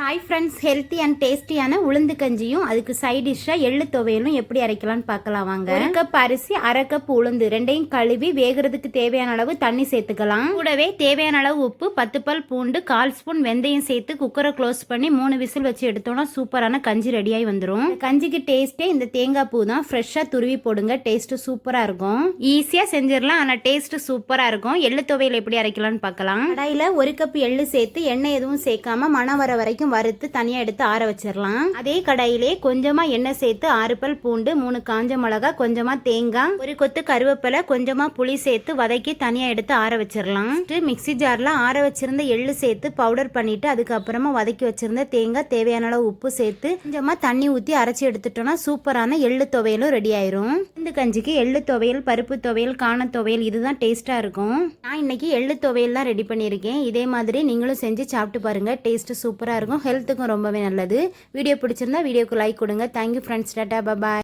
Hi friends healthy and டேஸ்டியான உளுந்து கஞ்சியும் அதுக்கு சைட் டிஷ்ஷாக எள்ளு துவையலும் எப்படி அரைக்கலாம்னு பார்க்கலாம் வாங்க. ஒரு கப் அரிசி அரை கப் உளுந்து ரெண்டையும் கழுவி வேகிறதுக்கு தேவையான அளவு தண்ணி சேர்த்துக்கலாம். கூடவே தேவையான அளவு உப்பு பத்து பல் பூண்டு கால் ஸ்பூன் வெந்தயம் சேர்த்து குக்கரை க்ளோஸ் பண்ணி மூணு விசில் வச்சு எடுத்தோம்னா சூப்பரான கஞ்சி ரெடியாகி வந்துடும் கஞ்சிக்கு டேஸ்ட்டே இந்த தேங்காய் பூ தான் ஃப்ரெஷ்ஷாக துருவி போடுங்க டேஸ்ட்டு சூப்பராக இருக்கும். ஈஸியாக செஞ்சிடலாம் ஆனால் டேஸ்ட்டு சூப்பராக இருக்கும். எள்ளு துவையல் எப்படி அரைக்கலாம்னு பார்க்கலாம். கடாயில் ஒரு கப் எள்ளு சேர்த்து எண்ணெய் எதுவும் சேர்க்காம மணம் வர வரைக்கும் வறுத்து தனியாக எடுத்து ஆற வச்சிடலாம் அதே கடாயிலே கொஞ்சமாக எண்ணெய் சேர்த்து ஆறு பல் பூண்டு மூணு காஞ்ச மிளகா கொஞ்சமாக தேங்காய் ஒரு கொத்து கருவேப்பிலை கொஞ்சமாக புளி சேர்த்து வதக்கி தனியாக எடுத்து ஆற வச்சிடலாம் மிக்ஸி ஜாரில் ஆற வச்சிருந்த எள்ளு சேர்த்து பவுடர் பண்ணிட்டு அதுக்கப்புறமா வதக்கி வச்சிருந்த தேங்காய் தேவையான அளவு உப்பு சேர்த்து கொஞ்சமாக தண்ணி ஊற்றி அரைச்சி எடுத்துட்டோம்னா சூப்பரான எள்ளு துவையலும் ரெடி ஆயிரும். இந்த கஞ்சிக்கு எள்ளு துவையல் பருப்பு துவையல் காண துவையல் இதுதான் டேஸ்ட்டாக இருக்கும். நான் இன்னைக்கு எள்ளு துவையல் தான் ரெடி பண்ணியிருக்கேன். இதே மாதிரி நீங்களும் செஞ்சு சாப்பிட்டு பாருங்க. டேஸ்ட்டு சூப்பராக இருக்கும். ஹெல்த்துக்கும் ரொம்பவே நல்லது. வீடியோ பிடிச்சிருந்தா வீடியோக்கு லைக் கொடுங்க. Thank you friends tata bye bye